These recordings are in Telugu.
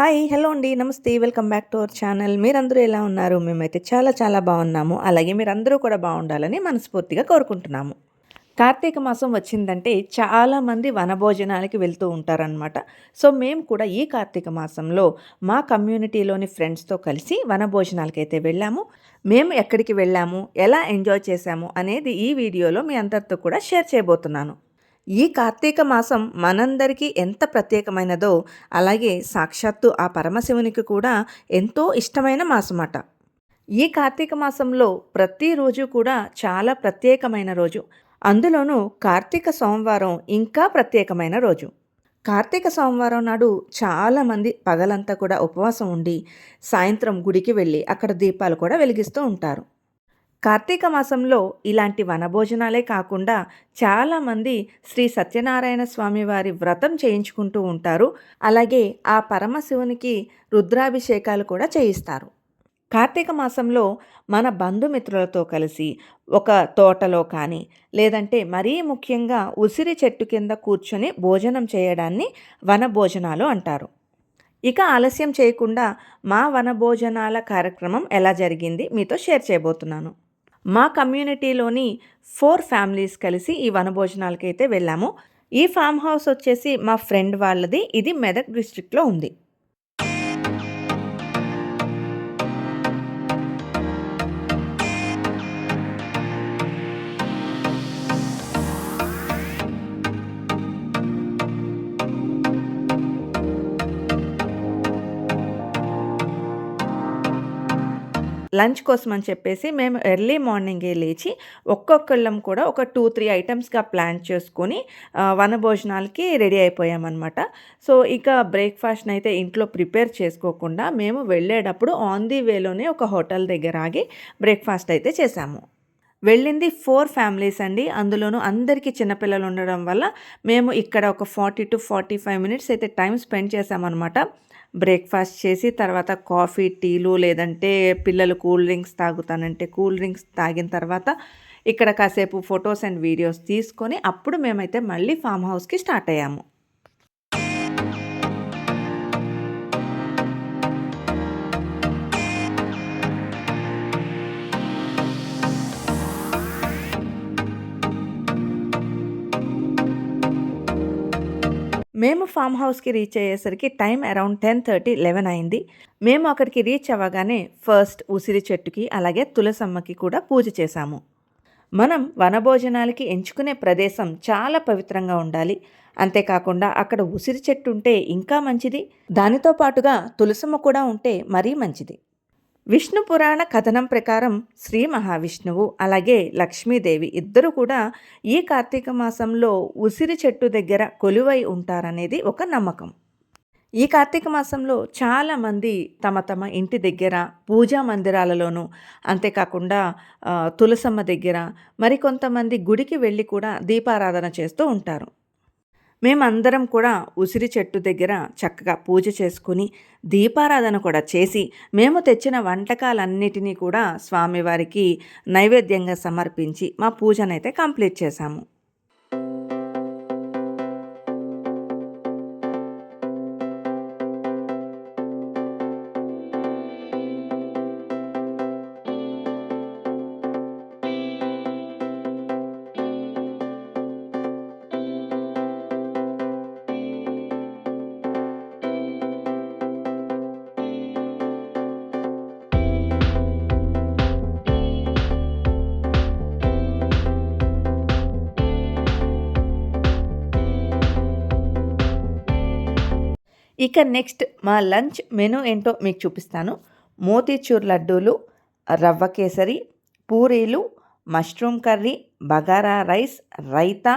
హాయ్ హలో అండి. నమస్తే. Welcome back to our channel. మీరందరూ ఎలా ఉన్నారు? మేమైతే చాలా చాలా బాగున్నాము. అలాగే మీరందరూ కూడా బాగుండాలని మనస్ఫూర్తిగా కోరుకుంటున్నాము. కార్తీక మాసం వచ్చిందంటే చాలామంది వనభోజనాలకి వెళ్తూ ఉంటారనమాట సో మేము కూడా ఈ కార్తీక మాసంలో మా కమ్యూనిటీలోని ఫ్రెండ్స్తో కలిసి వనభోజనాలకైతే వెళ్ళాము. మేము ఎక్కడికి వెళ్ళాము? ఎలా ఎంజాయ్ చేశాము? అనేది ఈ వీడియోలో మీ అందరితో కూడా షేర్ చేయబోతున్నాను. ఈ కార్తీక మాసం మనందరికీ ఎంత ప్రత్యేకమైనదో అలాగే సాక్షాత్తు ఆ పరమశివునికి కూడా ఎంతో ఇష్టమైన మాసమట. ఈ కార్తీక మాసంలో ప్రతిరోజు కూడా చాలా ప్రత్యేకమైన రోజు. అందులోనూ కార్తీక సోమవారం ఇంకా ప్రత్యేకమైన రోజు. కార్తీక సోమవారం నాడు చాలామంది పగలంతా కూడా ఉపవాసం ఉండి సాయంత్రం గుడికి వెళ్ళి అక్కడ దీపాలు కూడా వెలిగిస్తూ ఉంటారు. కార్తీక మాసంలో ఇలాంటి వనభోజనాలే కాకుండా చాలామంది శ్రీ సత్యనారాయణ స్వామి వారి వ్రతం చేయించుకుంటూ ఉంటారు. అలాగే ఆ పరమశివునికి రుద్రాభిషేకాలు కూడా చేయిస్తారు. కార్తీక మాసంలో మన బంధుమిత్రులతో కలిసి ఒక తోటలో కానీ లేదంటే మరీ ముఖ్యంగా ఉసిరి చెట్టు కింద కూర్చొని భోజనం చేయడాన్ని వనభోజనాలు అంటారు. ఇక ఆలస్యం చేయకుండా మా వనభోజనాల కార్యక్రమం ఎలా జరిగింది మీతో షేర్ చేయబోతున్నాను. మా కమ్యూనిటీలోని ఫోర్ ఫ్యామిలీస్ కలిసి ఈ వనభోజనాలకైతే అయితే వెళ్ళాము. ఈ ఫామ్ హౌస్ వచ్చేసి మా ఫ్రెండ్ వాళ్ళది. ఇది మెదక్ డిస్ట్రిక్ట్లో ఉంది. లంచ్ కోసం అని చెప్పేసి మేము ఎర్లీ మార్నింగే లేచి ఒక్కొక్కళ్ళం కూడా ఒక టూ త్రీ ఐటమ్స్గా ప్లాన్ చేసుకొని వనభోజనాలకి రెడీ అయిపోయామన్నమాట. సో ఇక బ్రేక్ఫాస్ట్ని అయితే ఇంట్లో ప్రిపేర్ చేసుకోకుండా మేము వెళ్ళేటప్పుడు ఆన్ ది వేలోనే ఒక హోటల్ దగ్గర ఆగి బ్రేక్ఫాస్ట్ అయితే చేశాము వెళ్ళింది ఫోర్ ఫ్యామిలీస్ అండి. అందులోనూ అందరికీ చిన్నపిల్లలు ఉండడం వల్ల మేము ఇక్కడ ఒక forty to forty five minutes అయితే టైం స్పెండ్ చేశామన్నమాట బ్రేక్ఫాస్ట్ చేసి తర్వాత కాఫీ టీలు లేదంటే పిల్లలు కూల్ డ్రింక్స్ తాగుతానంటే కూల్ డ్రింక్స్ తాగిన తర్వాత ఇక్కడ కాసేపు ఫొటోస్ అండ్ వీడియోస్ తీసుకొని అప్పుడు మేమైతే మళ్ళీ ఫామ్ హౌస్కి స్టార్ట్ అయ్యాము. మేము ఫామ్ హౌస్కి రీచ్ అయ్యేసరికి time around ten thirty eleven అయింది. మేము అక్కడికి రీచ్ అవ్వగానే ఫస్ట్ ఉసిరి చెట్టుకి అలాగే తులసమ్మకి కూడా పూజ చేశాము. మనం వనభోజనాలకి ఎంచుకునే ప్రదేశం చాలా పవిత్రంగా ఉండాలి. అంతేకాకుండా అక్కడ ఉసిరి చెట్టు ఉంటే ఇంకా మంచిది. దానితో పాటుగా తులసమ్మ కూడా ఉంటే మరీ మంచిది. విష్ణు పురాణ కథనం ప్రకారం శ్రీ మహావిష్ణువు అలాగే లక్ష్మీదేవి ఇద్దరు కూడా ఈ కార్తీక మాసంలో ఉసిరి చెట్టు దగ్గర కొలువై ఉంటారనేది ఒక నమ్మకం. ఈ కార్తీక మాసంలో చాలామంది తమ తమ ఇంటి దగ్గర పూజా మందిరాలలోనూ అంతేకాకుండా తులసమ్మ దగ్గర మరికొంతమంది గుడికి వెళ్ళి కూడా దీపారాధన చేస్తూ ఉంటారు. మేమందరం కూడా ఉసిరి చెట్టు దగ్గర చక్కగా పూజ చేసుకుని దీపారాధన కూడా చేసి మేము తెచ్చిన వంటకాలన్నిటినీ కూడా స్వామివారికి నైవేద్యంగా సమర్పించి మా పూజనైతే కంప్లీట్ చేశాము. ఇక నెక్స్ట్ మా లంచ్ మెనూ ఏంటో మీకు చూపిస్తాను. మోతీచూర్ లడ్డూలు రవ్వ కేసరి పూరీలు mushroom curry bagara rice raita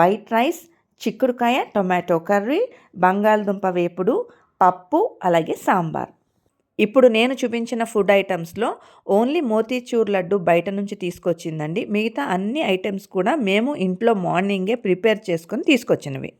white rice చిక్కుడుకాయ టొమాటో కర్రీ బంగాళదుంప వేపుడు పప్పు అలాగే సాంబార్. ఇప్పుడు నేను చూపించిన ఫుడ్ ఐటమ్స్లో ఓన్లీ మోతీచూర్ లడ్డు బయట నుంచి తీసుకొచ్చిందండి. మిగతా అన్ని ఐటమ్స్ కూడా మేము ఇంట్లో మార్నింగే ప్రిపేర్ చేసుకొని తీసుకొచ్చినవి.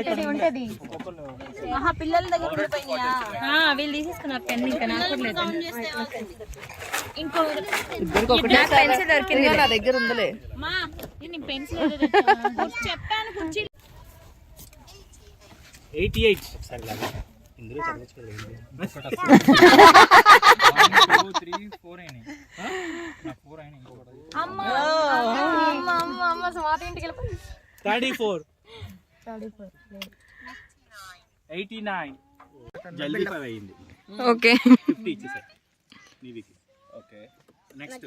అక్కడ ఉంటే ఉంటది ఆహా పిల్లల దగ్గర ఉండిపోయినాయా వీళ్ళు తీసేసుకున్నారు పెన్ ఇంకా నాకు లేదు ఇంకో నాకు పెన్సిల్ దొరికింది నా దగ్గర ఉందిలే మా నేను పెన్సిల్ చెప్పాను కుర్చీ ఎయిటీ ఎయిట్ ఒకసారి లాగా ఇందులో త్రీ ఫోర్ అయినాయి నా ఫోర్ అయినాయి ఇంకొకటి అమ్మ అమ్మ అమ్మ అమ్మ స్వాతి ఇంటికి వెళ్ళిపోయి థర్టీ ఫోర్ ఎయిటీ నైన్. జల్దీ ఫైవ్ అయింది ఓకే. ఫిఫ్టీ ఇచ్చేసాయి నీవికి ఓకే. నెక్స్ట్.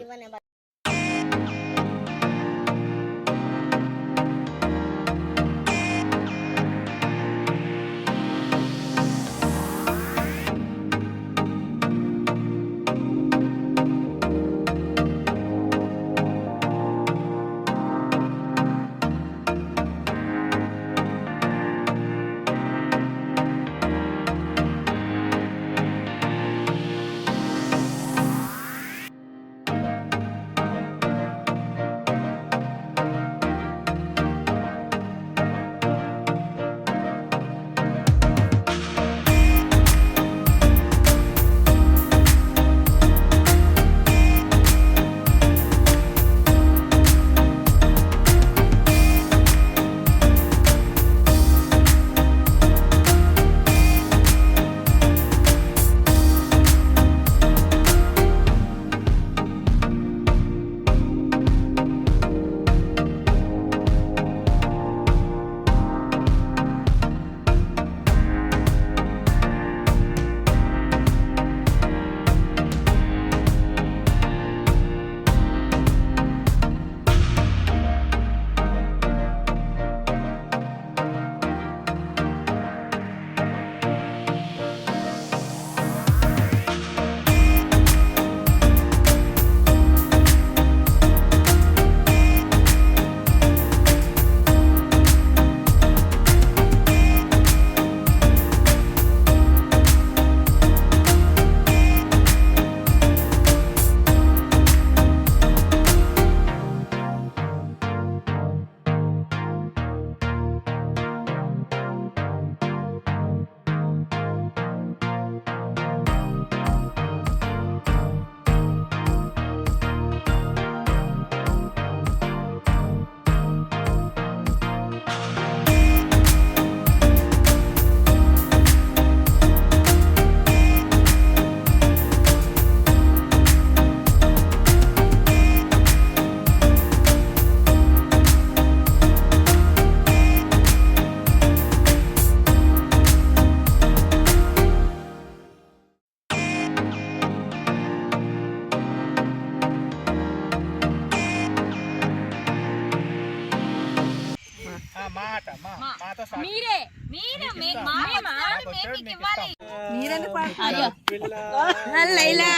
లైలా.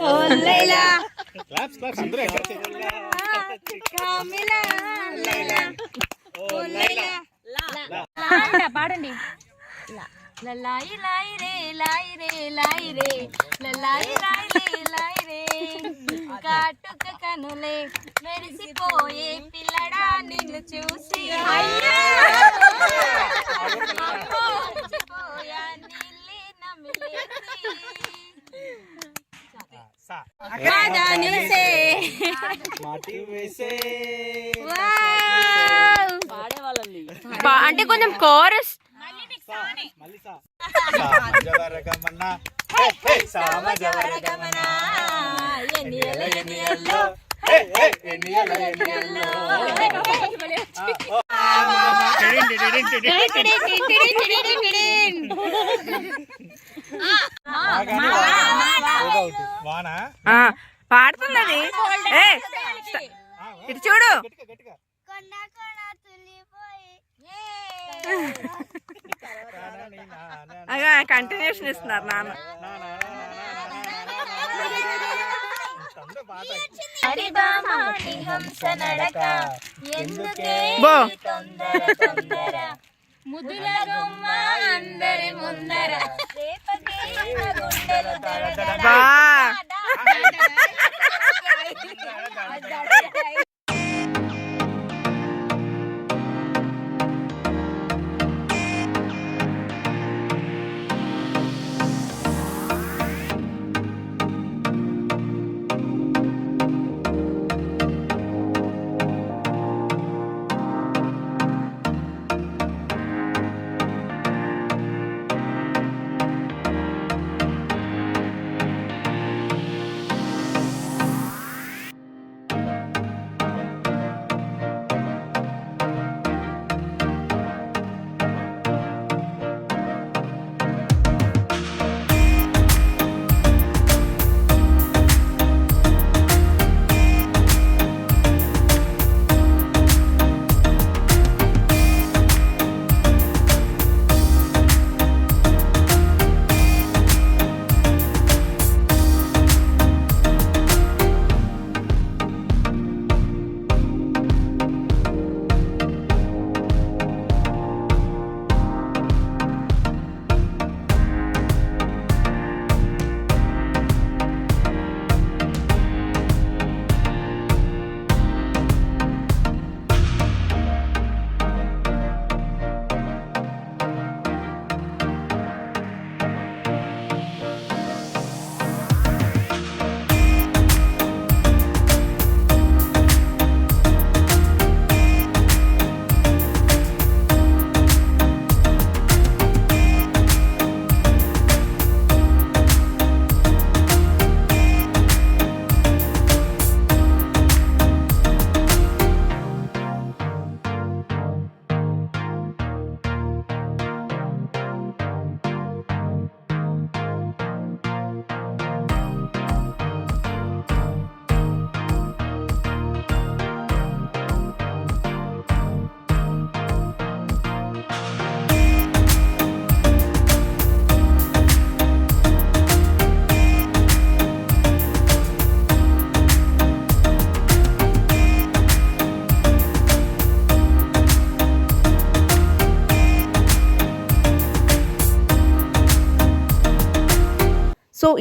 ఓ లైలా. క్లాప్స్ క్లాప్స్ అందరూ ఎక్కడ కామిలా లైలా. ఓ లైలా. పాడండి, పాడండి లలాయి లాయి రే లాయి రే లాయి రే. లలాయి లాయి రే లాయి రే. కాటుక కనులే మెరిసిపోయే పిల్లడా నిన్ను చూసి. అయ్యో! సా. మదనిసే. మాటి వేసే. వావ్. అంటే కొంచెం కోరస్ మళ్ళీ సా హే హే హే హే పాడుతున్నది ఏ ఇటు చూడు అగా కంటిన్యూషన్ ఇస్తున్నారు నాన్న బో తొందర తొందర ముదుల గుమ్మ అందరి ముందర. బా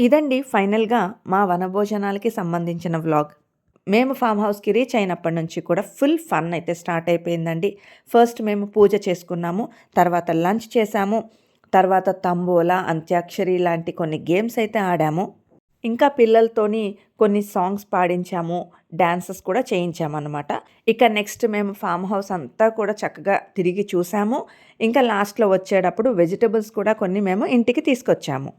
ఇదండి ఫైనల్గా మా వనభోజనాలకి సంబంధించిన వ్లాగ్. మేము ఫామ్ హౌస్కి రీచ్ అయినప్పటి నుంచి కూడా ఫుల్ ఫన్ అయితే స్టార్ట్ అయిపోయిందండి. ఫస్ట్ మేము పూజ చేసుకున్నాము తర్వాత లంచ్ చేసాము తర్వాత తంబోలా అంత్యాక్షరి లాంటి కొన్ని గేమ్స్ అయితే ఆడాము. ఇంకా పిల్లలతోని కొన్ని సాంగ్స్ పాడించాము డ్యాన్సెస్ కూడా చేయించామన్నమాట. ఇక నెక్స్ట్ మేము ఫామ్ హౌస్ అంతా కూడా చక్కగా తిరిగి చూసాము. ఇంకా లాస్ట్లో వచ్చేటప్పుడు వెజిటబుల్స్ కూడా కొన్ని మేము ఇంటికి తీసుకొచ్చాము.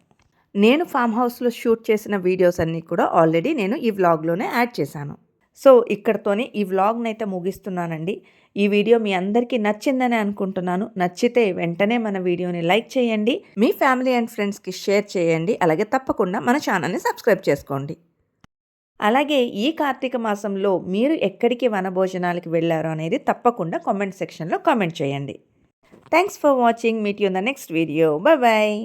నేను ఫామ్ హౌస్లో షూట్ చేసిన వీడియోస్ అన్నీ కూడా ఆల్రెడీ నేను ఈ వ్లాగ్లోనే యాడ్ చేశాను. సో ఇక్కడతోనే ఈ వ్లాగ్ని అయితే ముగిస్తున్నానండి. ఈ వీడియో మీ అందరికీ నచ్చిందని అనుకుంటున్నాను. నచ్చితే వెంటనే మన వీడియోని లైక్ చేయండి. మీ ఫ్యామిలీ అండ్ ఫ్రెండ్స్కి షేర్ చేయండి. అలాగే తప్పకుండా మన ఛానల్ని సబ్స్క్రైబ్ చేసుకోండి. అలాగే ఈ కార్తీక మాసంలో మీరు ఎక్కడికి వనభోజనాలకి వెళ్ళారో అనేది తప్పకుండా కామెంట్ సెక్షన్లో కామెంట్ చేయండి. Thanks for watching meet you the next video bye bye